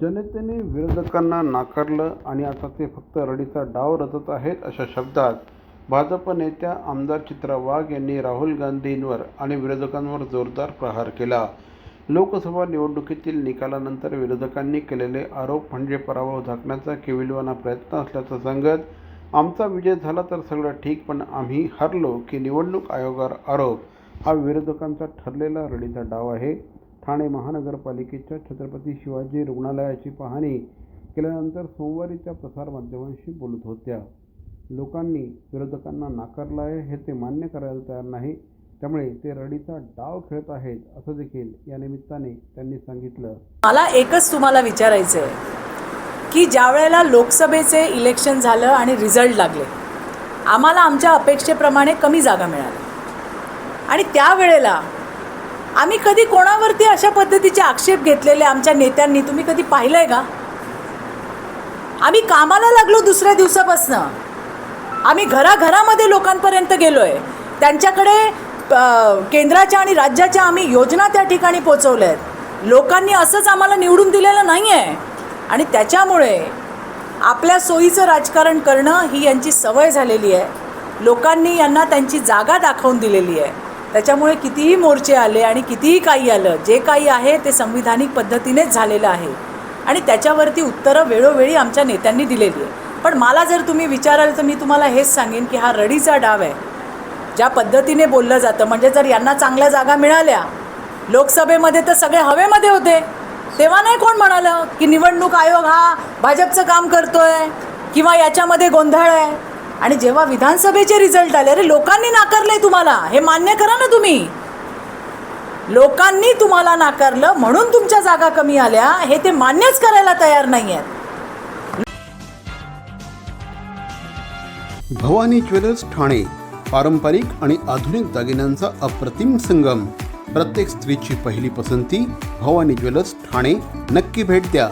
जनतेने विरोधकांना नाकारलं आणि आता ते फक्त रडीचा डाव रचत आहेत अशा शब्दात भाजप नेत्या आमदार चित्रा वाघ यांनी राहुल गांधींवर आणि विरोधकांवर जोरदार प्रहार केला. लोकसभा निवडणुकीतील निकालानंतर विरोधकांनी केलेले आरोप म्हणजे पराभव झाकण्याचा केविलवाना प्रयत्न असल्याचं सांगत आमचा विजय झाला तर सगळं ठीक पण आम्ही हरलो की निवडणूक आयोगावर आरोप. हा विरोधकांचा ठरलेला रडीचा डाव आहे. ठाणे महानगरपालिकेच्या छत्रपती शिवाजी रुग्णालयाची पाहणी केल्यानंतर सोमवारी त्या प्रसारमाध्यमांशी बोलत होत्या. लोकांनी विरोधकांना नाकारलं आहे हे ते मान्य करायला तयार नाही त्यामुळे ते रडीचा डाव खेळत आहेत असं देखील या निमित्ताने त्यांनी सांगितलं. मला एकच तुम्हाला विचारायचं आहे की ज्या वेळेला लोकसभेचे इलेक्शन झालं आणि रिझल्ट लागले आम्हाला आमच्या अपेक्षेप्रमाणे कमी जागा मिळाल्या. आणि त्यावेळेला आम्ही कधी कोणावरती अशा पद्धतीचे आक्षेप घेतलेले आमच्या नेत्यांनी? तुम्ही कधी पाहिलं आहे का? आम्ही कामाला लागलो दुसऱ्या दिवसापासनं. आम्ही घराघरामध्ये लोकांपर्यंत गेलो आहे त्यांच्याकडे केंद्राच्या आणि राज्याच्या आम्ही योजना त्या ठिकाणी पोचवल्या आहेत लोकांनी असंच आम्हाला निवडून दिलेलं नाही आहे आणि त्याच्यामुळे आपल्या सोयीचं राजकारण करणं ही यांची सवय झालेली आहे. लोकांनी यांना त्यांची जागा दाखवून दिलेली आहे. त्याच्यामुळे कितीही मोर्चे आले आणि कितीही काही आलं जे काही आहे ते संविधानिक पद्धतीनेच झालेलं आहे. आणि त्याच्यावरती उत्तरं वेळोवेळी आमच्या नेत्यांनी दिलेली आहे पण मला जर तुम्ही विचाराल तर मी तुम्हाला हेच सांगेन की हा रडीचा डाव आहे. ज्या पद्धतीने बोललं जातं म्हणजे जर यांना चांगल्या जागा मिळाल्या लोकसभेमध्ये तर सगळे हवेमध्ये होते. तेव्हा नाही कोण म्हणालं की निवडणूक आयोग हा भाजपचं काम करतोय किंवा याच्यामध्ये गोंधळ आहे? आणि जेव्हा विधानसभेचे रिझल्ट आले अरे लोकांनी नाकारलंय तुम्हाला. हे मान्य करा ना तुम्ही. लोकांनी तुम्हाला नाकारलं म्हणून तुमच्या जागा कमी आल्या. हे ते मान्यच करायला तयार नाही आहेत भवानी ज्वेलर्स ठाणे पारंपरिक आणि आधुनिक दागिन्यांचा अप्रतिम संगम. प्रत्येक स्त्रीची पहिली पसंती भवानी ज्वेलर्स ठाणे. नक्की भेट द्या.